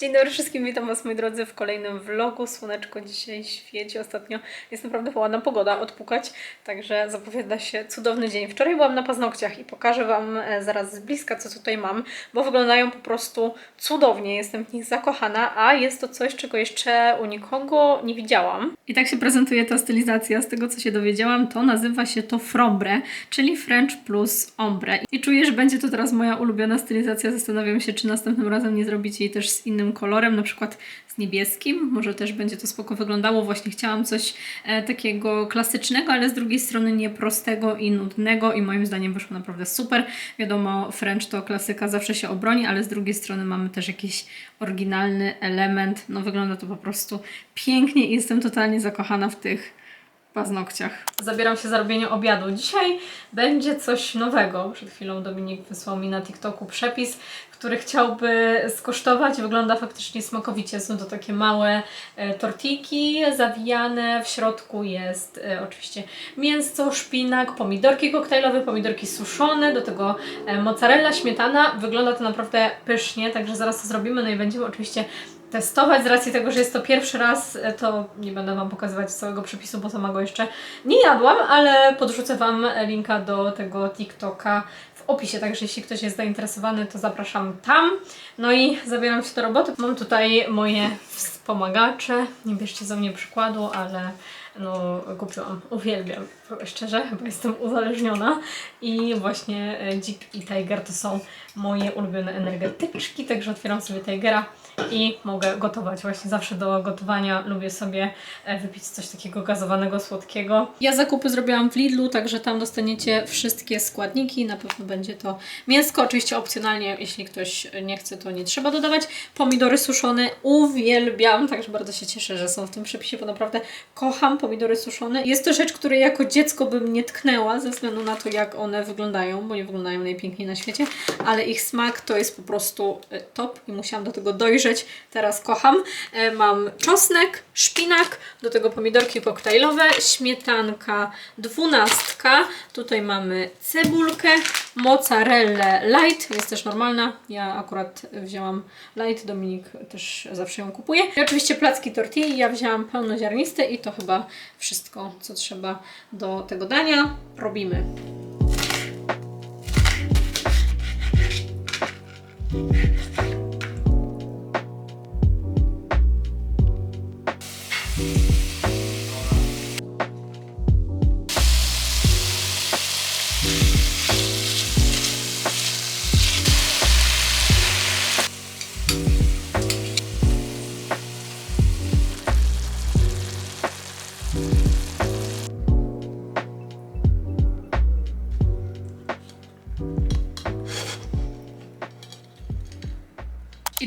Dzień dobry wszystkim, witam Was moi drodzy w kolejnym vlogu. Słoneczko dzisiaj świeci ostatnio. Jest naprawdę ładna pogoda odpukać, także zapowiada się cudowny dzień. Wczoraj byłam na paznokciach i pokażę Wam e, zaraz z bliska, co tutaj mam, bo wyglądają po prostu cudownie. Jestem w nich zakochana, a jest to coś, czego jeszcze u nikogo nie widziałam. I tak się prezentuje ta stylizacja. Z tego, co się dowiedziałam, to nazywa się to frombre, czyli French plus ombre. I czuję, że będzie to teraz moja ulubiona stylizacja. Zastanawiam się, czy następnym razem nie zrobić jej też z innym kolorem, na przykład z niebieskim. Może też będzie to spoko wyglądało. Właśnie chciałam coś e, takiego klasycznego, ale z drugiej strony nie prostego i nudnego i moim zdaniem wyszło naprawdę super. Wiadomo, French to klasyka, zawsze się obroni, ale z drugiej strony mamy też jakiś oryginalny element. No wygląda to po prostu pięknie i jestem totalnie zakochana w tych paznokciach. Zabieram się za robienie obiadu. Dzisiaj będzie coś nowego. Przed chwilą Dominik wysłał mi na TikToku przepis, który chciałby skosztować. Wygląda faktycznie smakowicie. Są to takie małe e, tortiki zawijane. W środku jest e, oczywiście mięso, szpinak, pomidorki koktajlowe, pomidorki suszone, do tego e, mozzarella, śmietana. Wygląda to naprawdę pysznie, także zaraz to zrobimy. No i będziemy oczywiście testować z racji tego, że jest to pierwszy raz, to nie będę Wam pokazywać całego przepisu, bo sama go jeszcze nie jadłam, ale podrzucę Wam linka do tego TikToka opisie, także jeśli ktoś jest zainteresowany, to zapraszam tam. No i zabieram się do roboty. Mam tutaj moje wspomagacze, nie bierzcie za mnie przykładu, ale no kupiłam, uwielbiam, szczerze, bo jestem uzależniona i właśnie e, Dzik i Tiger to są moje ulubione energetyczki, także otwieram sobie Tigera i mogę gotować. Właśnie zawsze do gotowania lubię sobie e, wypić coś takiego gazowanego, słodkiego. Ja zakupy zrobiłam w Lidlu, także tam dostaniecie wszystkie składniki. Na pewno będzie to mięsko, oczywiście opcjonalnie, jeśli ktoś nie chce, to nie trzeba dodawać. Pomidory suszone uwielbiam, także bardzo się cieszę, że są w tym przepisie, bo naprawdę kocham pomidory suszone. Jest to rzecz, której jako dziecko bym nie tknęła, ze względu na to, jak one wyglądają, bo nie wyglądają najpiękniej na świecie, ale ich smak to jest po prostu e, top i musiałam do tego dojrzeć. Teraz kocham. E, Mam czosnek, szpinak, do tego pomidorki koktajlowe, śmietanka dwunastka, tutaj mamy cebulkę, mozzarellę light, jest też normalna, ja akurat wzięłam light, Dominik też zawsze ją kupuje. I oczywiście placki tortilli, ja wzięłam pełnoziarniste i to chyba wszystko, co trzeba do tego dania. Robimy. I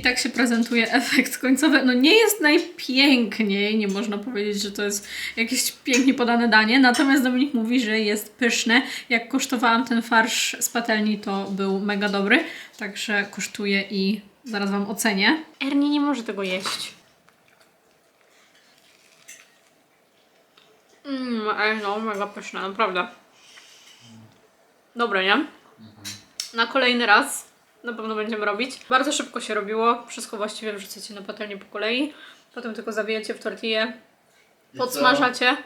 tak się prezentuje efekt końcowy. No nie jest najpiękniej, nie można powiedzieć, że to jest jakieś pięknie podane danie, natomiast Dominik mówi, że jest pyszne. Jak kosztowałam ten farsz z patelni, to był mega dobry, także kosztuję i zaraz Wam ocenię. Ernie nie może tego jeść. Mmm, no mega pyszne, naprawdę. Dobre, nie? na kolejny raz na pewno będziemy robić. Bardzo szybko się robiło, wszystko właściwie wrzucacie na patelnię po kolei, potem tylko zawijecie w tortillę, podsmażacie.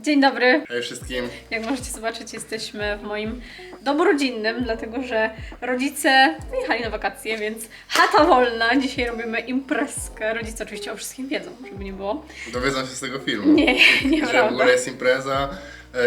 Dzień dobry. Hej wszystkim. Jak możecie zobaczyć, jesteśmy w moim domu rodzinnym, dlatego że rodzice wyjechali na wakacje, więc chata wolna. Dzisiaj robimy imprezkę. Rodzice oczywiście o wszystkim wiedzą, żeby nie było. Dowiedzą się z tego filmu. Nie, Że w ogóle jest impreza,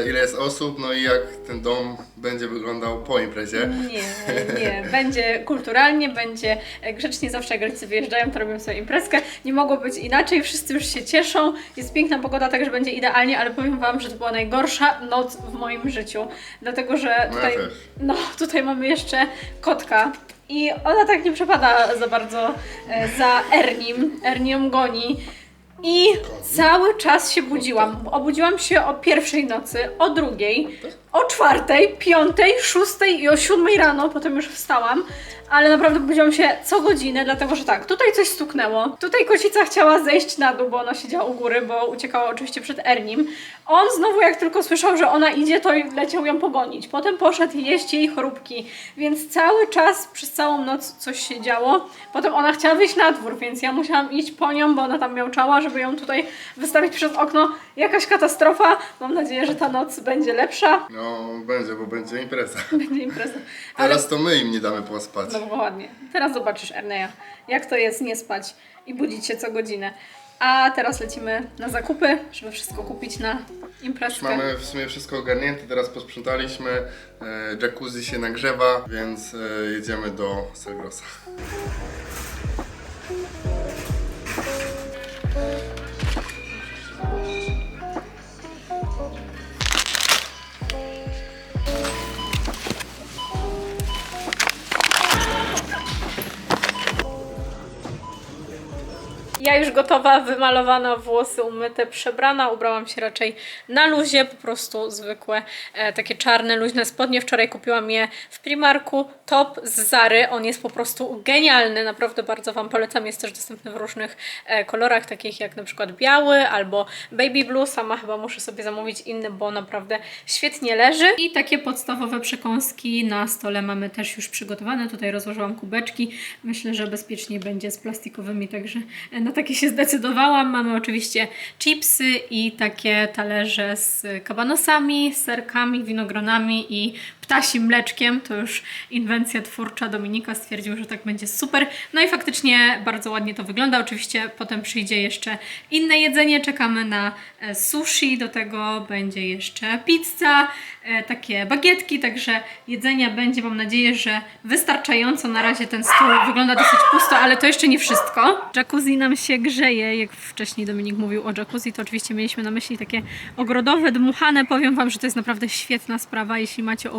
ile jest osób, no i jak ten dom będzie wyglądał po imprezie. Nie, nie. Będzie kulturalnie, będzie grzecznie. Zawsze rodzice wyjeżdżają, to robią sobie imprezkę. Nie mogło być inaczej, wszyscy już się cieszą. Jest piękna pogoda, także będzie idealnie, ale powiem Wam, że to była najgorsza noc w moim życiu. Dlatego, że tutaj, też. no, tutaj mamy jeszcze kotka. I ona tak nie przepada za bardzo e, za Ernim. Ernią goni. I cały czas się budziłam. Obudziłam się o pierwszej nocy, o drugiej. O czwartej, piątej, szóstej i o siódmej rano, potem już wstałam, ale naprawdę budziłam się co godzinę, dlatego że tak, tutaj coś stuknęło, tutaj kocica chciała zejść na dół, bo ona siedziała u góry, bo uciekała oczywiście przed Ernim. On znowu jak tylko słyszał, że ona idzie, to leciał ją pogonić. Potem poszedł jeść jej choróbki, więc cały czas, przez całą noc coś się działo. Potem ona chciała wyjść na dwór, więc ja musiałam iść po nią, bo ona tam miałczała, żeby ją tutaj wystawić przez okno. Jakaś katastrofa. Mam nadzieję, że ta noc będzie lepsza. No, będzie, bo będzie impreza. Będzie impreza. Ale Teraz to my im nie damy pospać. no bo ładnie. Teraz zobaczysz, Erneja, jak to jest nie spać i budzić się co godzinę. A teraz lecimy na zakupy, żeby wszystko kupić na imprezkę. Mamy w sumie wszystko ogarnięte, teraz posprzątaliśmy, e, jacuzzi się nagrzewa, więc e, jedziemy do Selgrosa. Ja już gotowa, wymalowana, włosy umyte, przebrana, ubrałam się raczej na luzie, po prostu zwykłe, e, takie czarne, luźne spodnie. Wczoraj kupiłam je w Primarku, top z Zary, on jest po prostu genialny, naprawdę bardzo Wam polecam, jest też dostępny w różnych e, kolorach, takich jak na przykład biały albo baby blue, sama chyba muszę sobie zamówić inny, bo naprawdę świetnie leży. I takie podstawowe przekąski na stole mamy też już przygotowane, tutaj rozłożyłam kubeczki, myślę, że bezpieczniej będzie z plastikowymi, także e, na takie się zdecydowałam. Mamy oczywiście chipsy i takie talerze z kabanosami, serkami, winogronami i ptasim mleczkiem. To już inwencja twórcza Dominika stwierdził, że tak będzie super. No i faktycznie bardzo ładnie to wygląda. Oczywiście potem przyjdzie jeszcze inne jedzenie. Czekamy na e, sushi, do tego będzie jeszcze pizza, e, takie bagietki, także jedzenia będzie, mam nadzieję, że wystarczająco. Na razie ten stół wygląda dosyć pusto, ale to jeszcze nie wszystko. Jacuzzi nam się grzeje, jak wcześniej Dominik mówił o jacuzzi, to oczywiście mieliśmy na myśli takie ogrodowe, dmuchane. Powiem Wam, że to jest naprawdę świetna sprawa, jeśli macie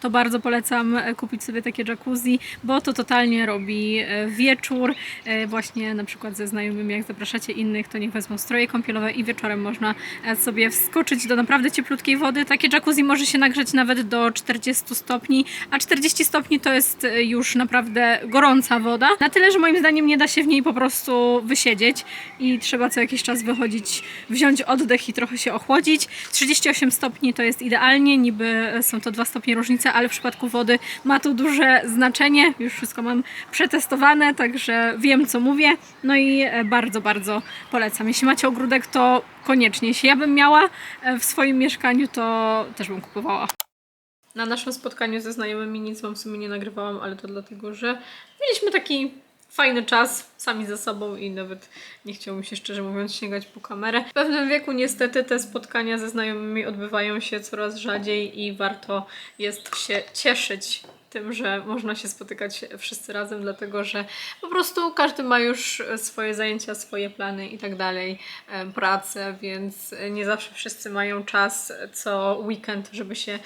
to bardzo polecam e, kupić sobie takie jacuzzi, bo to totalnie robi e, wieczór, e, właśnie na przykład ze znajomymi, jak zapraszacie innych, to niech wezmą stroje kąpielowe i wieczorem można sobie wskoczyć do naprawdę cieplutkiej wody. Takie jacuzzi może się nagrzeć nawet do 40 stopni, a 40 stopni to jest już naprawdę gorąca woda. Na tyle, że moim zdaniem nie da się w niej po prostu wysiedzieć i trzeba co jakiś czas wychodzić, wziąć oddech i trochę się ochłodzić. 38 stopni to jest idealnie, niby są to 2 stopnie różnicy, ale w przypadku wody ma to duże znaczenie. Już wszystko mam przetestowane, także wiem co mówię. No i e, bardzo, bardzo polecam. Jeśli macie ogródek, to koniecznie. Jeśli ja bym miała e, w swoim mieszkaniu, to też bym kupowała. Na naszym spotkaniu ze znajomymi nic Wam w sumie nie nagrywałam, ale to dlatego, że mieliśmy taki fajny czas sami ze sobą i nawet nie chciało mi się szczerze mówiąc sięgać po kamerę. W pewnym wieku niestety te spotkania ze znajomymi odbywają się coraz rzadziej i warto jest się cieszyć tym, że można się spotykać wszyscy razem, dlatego że po prostu każdy ma już swoje zajęcia, swoje plany i tak dalej, pracę, więc nie zawsze wszyscy mają czas co weekend, żeby się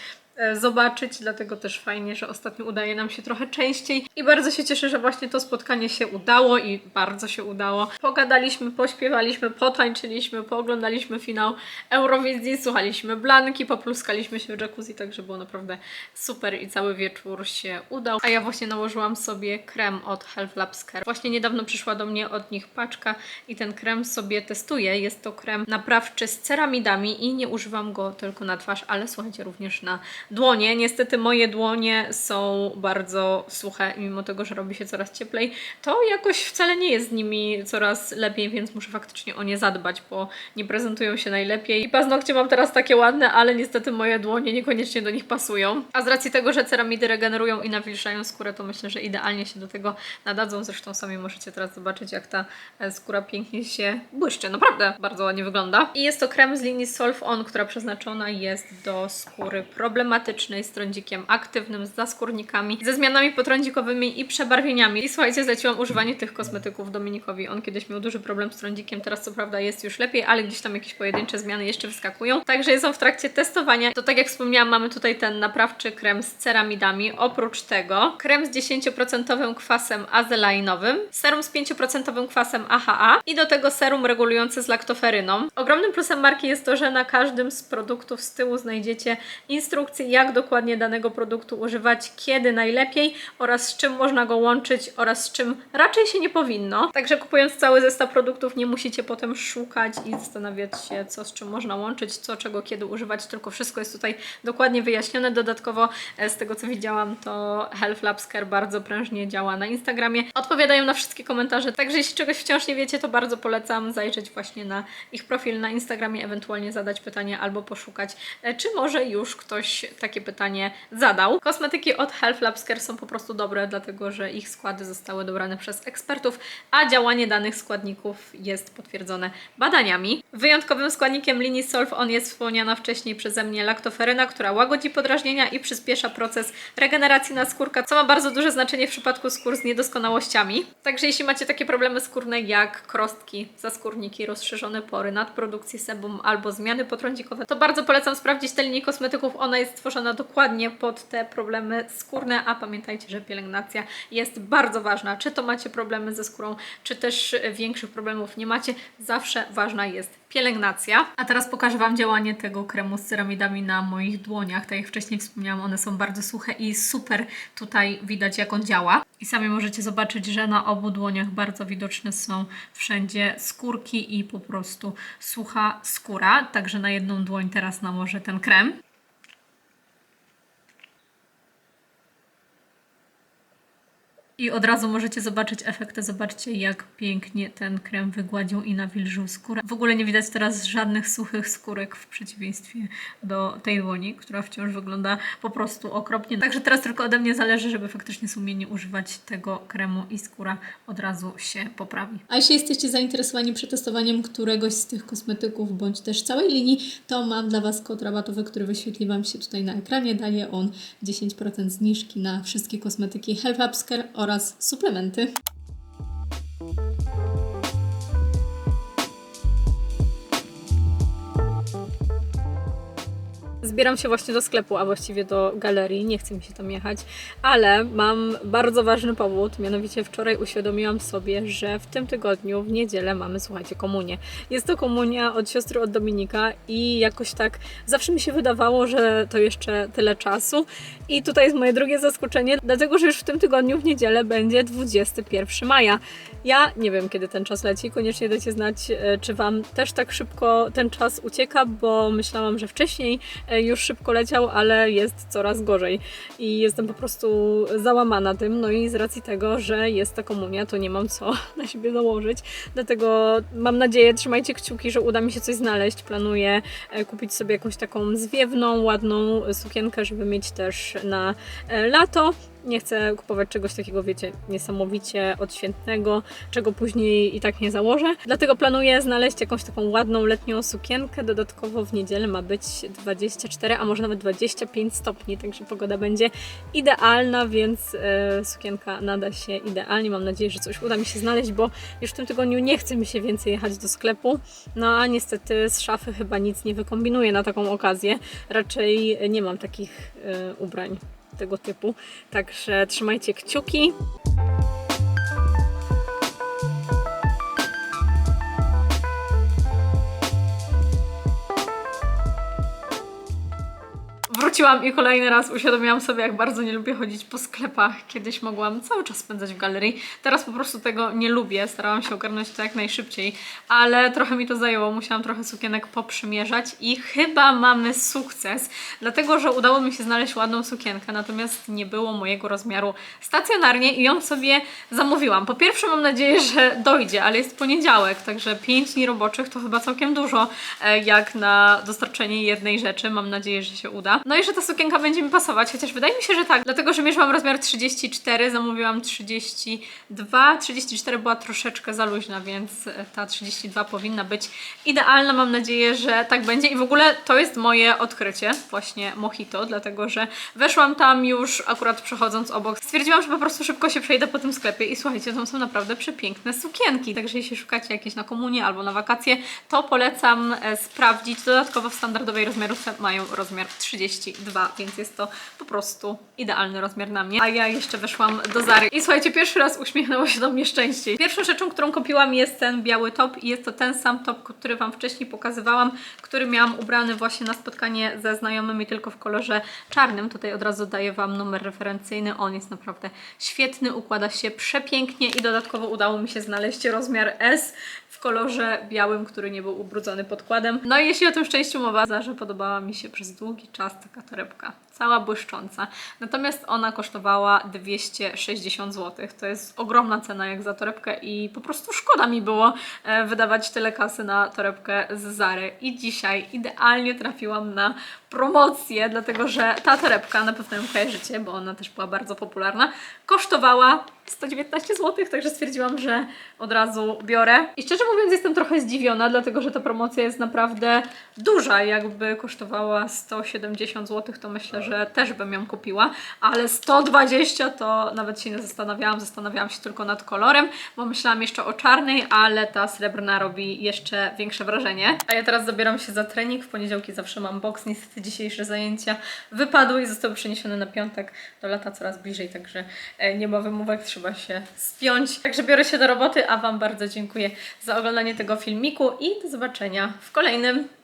zobaczyć, dlatego też fajnie, że ostatnio udaje nam się trochę częściej i bardzo się cieszę, że właśnie to spotkanie się udało i bardzo się udało. Pogadaliśmy, pośpiewaliśmy, potańczyliśmy, pooglądaliśmy finał Eurowizji, słuchaliśmy Blanki, popluskaliśmy się w jacuzzi, także było naprawdę super i cały wieczór się udał. A ja właśnie nałożyłam sobie krem od Health Labs Care. Właśnie niedawno przyszła do mnie od nich paczka i ten krem sobie testuję. Jest to krem naprawczy z ceramidami i nie używam go tylko na twarz, ale słuchajcie, również na dłonie. Niestety moje dłonie są bardzo suche, mimo tego, że robi się coraz cieplej, to jakoś wcale nie jest z nimi coraz lepiej, więc muszę faktycznie o nie zadbać, bo nie prezentują się najlepiej. I paznokcie mam teraz takie ładne, ale niestety moje dłonie niekoniecznie do nich pasują. A z racji tego, że ceramidy regenerują i nawilżają skórę, to myślę, że idealnie się do tego nadadzą. Zresztą sami możecie teraz zobaczyć, jak ta e, skóra pięknie się błyszczy. Naprawdę bardzo ładnie wygląda. I jest to krem z linii Solve On, która przeznaczona jest do skóry problematycznej aromatycznej z trądzikiem aktywnym, z zaskórnikami, ze zmianami potrądzikowymi i przebarwieniami. I słuchajcie, zleciłam używanie tych kosmetyków Dominikowi. On kiedyś miał duży problem z trądzikiem, teraz co prawda jest już lepiej, ale gdzieś tam jakieś pojedyncze zmiany jeszcze wyskakują. Także jest on w trakcie testowania. To tak jak wspomniałam, mamy tutaj ten naprawczy krem z ceramidami. Oprócz tego krem z 10% kwasem azelainowym, serum z 5% kwasem AHA i do tego serum regulujące z laktoferyną. Ogromnym plusem marki jest to, że na każdym z produktów z tyłu znajdziecie instrukcję, jak dokładnie danego produktu używać, kiedy najlepiej oraz z czym można go łączyć oraz z czym raczej się nie powinno. Także kupując cały zestaw produktów nie musicie potem szukać i zastanawiać się, co z czym można łączyć, co czego kiedy używać, tylko wszystko jest tutaj dokładnie wyjaśnione. Dodatkowo e, z tego co widziałam, to Health Labs Care bardzo prężnie działa na Instagramie. Odpowiadają na wszystkie komentarze, także jeśli czegoś wciąż nie wiecie, to bardzo polecam zajrzeć właśnie na ich profil na Instagramie, ewentualnie zadać pytanie albo poszukać, e, czy może już ktoś takie pytanie zadał. Kosmetyki od Health Labs Care są po prostu dobre, dlatego że ich składy zostały dobrane przez ekspertów, a działanie danych składników jest potwierdzone badaniami. Wyjątkowym składnikiem linii Solv On jest wspomniana wcześniej przeze mnie laktoferyna, która łagodzi podrażnienia i przyspiesza proces regeneracji naskórka, co ma bardzo duże znaczenie w przypadku skór z niedoskonałościami. Także jeśli macie takie problemy skórne jak krostki, zaskórniki, rozszerzone pory, nadprodukcję sebum albo zmiany potrądzikowe, to bardzo polecam sprawdzić tę linię kosmetyków. Ona jest stworzona dokładnie pod te problemy skórne, a pamiętajcie, że pielęgnacja jest bardzo ważna. Czy to macie problemy ze skórą, czy też większych problemów nie macie, zawsze ważna jest pielęgnacja. A teraz pokażę Wam działanie tego kremu z ceramidami na moich dłoniach. Tak jak wcześniej wspomniałam, one są bardzo suche i super tutaj widać jak on działa. I sami możecie zobaczyć, że na obu dłoniach bardzo widoczne są wszędzie skórki i po prostu sucha skóra. Także na jedną dłoń teraz nałożę ten krem. I od razu możecie zobaczyć efekty. Zobaczcie, jak pięknie ten krem wygładził i nawilżył skórę. W ogóle nie widać teraz żadnych suchych skórek w przeciwieństwie do tej dłoni, która wciąż wygląda po prostu okropnie. Także teraz tylko ode mnie zależy, żeby faktycznie sumiennie używać tego kremu i skóra od razu się poprawi. A jeśli jesteście zainteresowani przetestowaniem któregoś z tych kosmetyków bądź też całej linii, to mam dla Was kod rabatowy, który wyświetli Wam się tutaj na ekranie. Daje on 10% zniżki na wszystkie kosmetyki Health Labs Care oraz suplementy. Zbieram się właśnie do sklepu, a właściwie do galerii. Nie chce mi się tam jechać, ale mam bardzo ważny powód. Mianowicie wczoraj uświadomiłam sobie, że w tym tygodniu, w niedzielę, mamy, słuchajcie, komunię. Jest to komunia od siostry od Dominika i jakoś tak zawsze mi się wydawało, że to jeszcze tyle czasu. I tutaj jest moje drugie zaskoczenie, dlatego że już w tym tygodniu, w niedzielę, będzie 21 maja. Ja nie wiem, kiedy ten czas leci. Koniecznie dajcie znać, e, czy Wam też tak szybko ten czas ucieka, bo myślałam, że wcześniej e, już szybko leciał, ale jest coraz gorzej. I jestem po prostu załamana tym. No i z racji tego, że jest ta komunia, to nie mam co na siebie założyć. Dlatego mam nadzieję, trzymajcie kciuki, że uda mi się coś znaleźć. Planuję e, kupić sobie jakąś taką zwiewną, ładną sukienkę, żeby mieć też na e, lato. Nie chcę kupować czegoś takiego, wiecie, niesamowicie odświętnego, czego później i tak nie założę. Dlatego planuję znaleźć jakąś taką ładną letnią sukienkę. Dodatkowo w niedzielę ma być 24, a może nawet 25 stopni, także pogoda będzie idealna, więc e, sukienka nada się idealnie. Mam nadzieję, że coś uda mi się znaleźć, bo już w tym tygodniu nie chce mi się więcej jechać do sklepu. No a niestety z szafy chyba nic nie wykombinuję na taką okazję. Raczej nie mam takich e, ubrań tego typu. Także trzymajcie kciuki. Wróciłam i kolejny raz uświadomiłam sobie, jak bardzo nie lubię chodzić po sklepach. Kiedyś mogłam cały czas spędzać w galerii. Teraz po prostu tego nie lubię. Starałam się ogarnąć to jak najszybciej, ale trochę mi to zajęło. Musiałam trochę sukienek poprzymierzać i chyba mamy sukces, dlatego że udało mi się znaleźć ładną sukienkę, natomiast nie było mojego rozmiaru stacjonarnie i ją sobie zamówiłam. Po pierwsze mam nadzieję, że dojdzie, ale jest poniedziałek, także 5 dni roboczych to chyba całkiem dużo e, jak na dostarczenie jednej rzeczy. Mam nadzieję, że się uda. No i że ta sukienka będzie mi pasować, chociaż wydaje mi się, że tak, dlatego, że mierzyłam rozmiar 34, zamówiłam 32, 34 była troszeczkę za luźna, więc e, ta 32 powinna być idealna. Mam nadzieję, że tak będzie i w ogóle to jest moje odkrycie, właśnie Mojito, dlatego, że weszłam tam już akurat przechodząc obok. Stwierdziłam, że po prostu szybko się przejdę po tym sklepie i słuchajcie, tam są naprawdę przepiękne sukienki, także jeśli szukacie jakieś na komunię albo na wakacje, to polecam e, sprawdzić. Dodatkowo w standardowej rozmiarówce mają rozmiar 32, więc jest to po prostu idealny rozmiar na mnie. A ja jeszcze weszłam do Zary i słuchajcie, pierwszy raz uśmiechnęło się do mnie szczęście. Pierwszą rzeczą, którą kupiłam jest ten biały top i jest to ten sam top, który Wam wcześniej pokazywałam, który miałam ubrany właśnie na spotkanie ze znajomymi tylko w kolorze czarnym. Tutaj od razu daję Wam numer referencyjny. On jest naprawdę świetny, układa się przepięknie i dodatkowo udało mi się znaleźć rozmiar S w kolorze białym, który nie był ubrudzony podkładem. No i jeśli o tym szczęściu mowa, że podobała mi się przez długi czas taka torebka. Cała błyszcząca. Natomiast ona kosztowała 260 zł. To jest ogromna cena jak za torebkę i po prostu szkoda mi było e, wydawać tyle kasy na torebkę z Zary. I dzisiaj idealnie trafiłam na promocję, dlatego że ta torebka, na pewno ją kojarzycie, bo ona też była bardzo popularna, kosztowała 119 zł, także stwierdziłam, że od razu biorę. I szczerze mówiąc jestem trochę zdziwiona, dlatego że ta promocja jest naprawdę duża. Jakby kosztowała 170 zł, to myślę, że też bym ją kupiła, ale 120 to nawet się nie zastanawiałam, zastanawiałam się tylko nad kolorem, bo myślałam jeszcze o czarnej, ale ta srebrna robi jeszcze większe wrażenie. A ja teraz zabieram się za trening, w poniedziałki zawsze mam boks, niestety dzisiejsze zajęcia wypadły i zostały przeniesione na piątek, do lata coraz bliżej, także e, nie ma wymówek, trzeba się spiąć. Także biorę się do roboty, a Wam bardzo dziękuję za oglądanie tego filmiku i do zobaczenia w kolejnym.